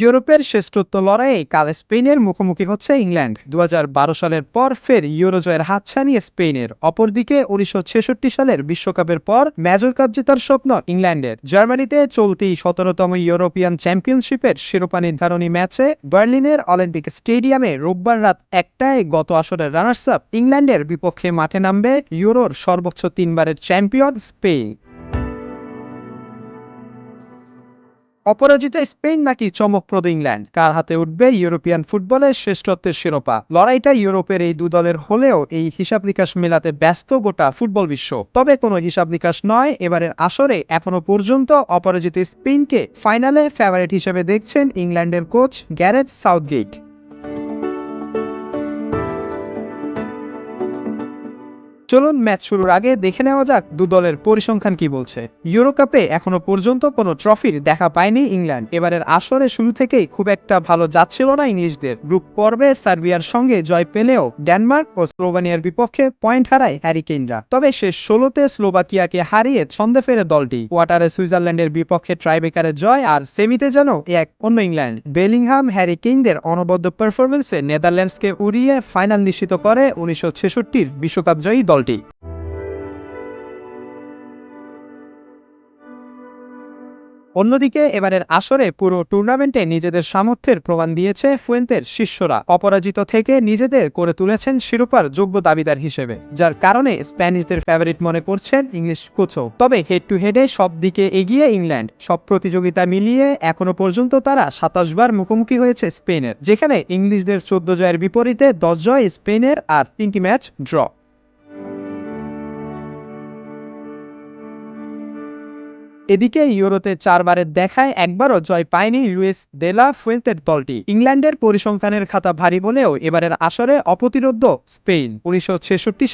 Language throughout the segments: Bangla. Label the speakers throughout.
Speaker 1: ইউরোপের শ্রেষ্ঠত্ব লড়াইয়ে কাল স্পেনের মুখোমুখি হচ্ছে ইংল্যান্ড। দু হাজার বারো সালের পর ফের ইউরো জয়ের হাতছানি স্পেনের। অপরদিকে উনিশশো ছেষট্টি সালের বিশ্বকাপের পর মেজর কাপ জেতার স্বপ্ন ইংল্যান্ডের। জার্মানিতে চলতি সতেরোতম ইউরোপিয়ান চ্যাম্পিয়নশিপের শিরোপা নির্ধারণী ম্যাচে বার্লিনের অলিম্পিক স্টেডিয়ামে রোববার রাত একটায় গত আসরের রানার্স আপ ইংল্যান্ডের বিপক্ষে মাঠে নামবে ইউরোর সর্বোচ্চ তিনবারের চ্যাম্পিয়ন স্পেন। অপরাজিত স্পেন নাকি চমকপ্রদ ইংল্যান্ড? কার হাতে উঠবে ইউরোপিয়ান ফুটবলের শ্রেষ্ঠত্বের শিরোপা? লড়াইটা ইউরোপের এই দু দলের হলেও এই হিসাব নিকাশ মেলাতে ব্যস্ত গোটা ফুটবল বিশ্ব। তবে কোনো হিসাব নিকাশ নয়, এবারের আসরে এখনও পর্যন্ত অপরাজিত স্পেনকে ফাইনালে ফেভারিট হিসেবে দেখছেন ইংল্যান্ডের কোচ গ্যারেথ সাউথগেট চলুন ম্যাচ শুরুর আগে দেখে নেওয়া যাক দু দলের পরিসংখ্যান কি বলছে। ইউরো কাপে এখনও পর্যন্ত কোনো ট্রফির দেখা পায়নি ইংল্যান্ড। এবারের আসরে শুরু থেকেই খুব একটা ভালো যাচ্ছিল না ইংলিশদের। গ্রুপ পর্বে সার্বিয়ার সঙ্গে জয় পেলেও ডেনমার্ক ও স্লোভানিয়ার বিপক্ষে পয়েন্ট হারায় হ্যারি হ্যারিকেইনরা তবে শেষ ষোলোতে স্লোভাকিয়াকে হারিয়ে ছন্দে ফেরে দলটি। কোয়ার্টারে সুইজারল্যান্ডের বিপক্ষে ট্রাইবেকারে জয় আর সেমিতে যেন এক অন্য ইংল্যান্ড। বেলিংহাম হ্যারিকেইনদের অনবদ্য পারফরমেন্সে নেদারল্যান্ডসকে উড়িয়ে ফাইনাল নিশ্চিত করে উনিশশো বিশ্বকাপ জয়ী দলটি অন্যদিকে এবারের আসরে পুরো টুর্নামেন্টে নিজেদের সামর্থ্যের প্রমাণ দিয়েছে ফুয়েন্তের শিষ্যরা। অপরাজিত থেকে নিজেদের করে তুলেছেন শিরোপার যোগ্য দাবিদার হিসেবে, যার কারণে স্প্যানিশদের ফেভারিট মনে করছেন ইংলিশ কোচও। তবে হেড টু হেডে সব দিকে এগিয়ে ইংল্যান্ড। সব প্রতিযোগিতা মিলিয়ে এখনও পর্যন্ত তারা সাতাশ বার মুখোমুখি হয়েছে স্পেনের, যেখানে ইংলিশদের চোদ্দ জয়ের বিপরীতে দশ জয় স্পেনের আর তিনটি ম্যাচ ড্র। এদিকে ইউরোতে চারবারের দেখায় একবারও জয় পায়নি লুইস দেলা ফুয়েন্তের দলটি। ইংল্যান্ডের পরিসংখ্যানের খাতা ভারী হলেও এবারের আসরে অপ্রতিরোধ্য স্পেন। উনিশশো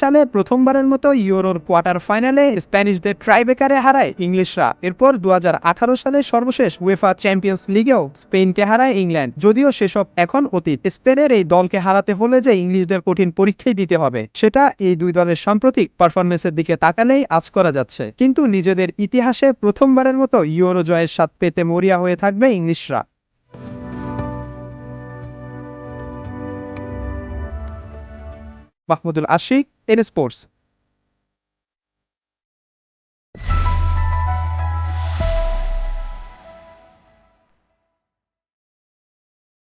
Speaker 1: সালে প্রথমবারের মতো ইউরোর কোয়ার্টার ফাইনালে স্প্যানিশদের ট্রাইবেকারে হারায় ইংলিশরা। এরপর দু সালে সর্বশেষ উয়েফা চ্যাম্পিয়ন্স লিগেও স্পেনকে হারায় ইংল্যান্ড। যদিও সেসব এখন অতীত, স্পেনের এই দলকে হারাতে হলে যে ইংলিশদের কঠিন পরীক্ষাই দিতে হবে, সেটা এই দুই দলের সাম্প্রতিক পারফরমেন্সের দিকে তাকালেই আজ করা যাচ্ছে। কিন্তু নিজেদের ইতিহাসে প্রথমবারের মতো ইউরো জয়ের স্বাদ পেতে মরিয়া হয়ে থাকবে ইংলিশরা। Mahmudul Ashiq N sports.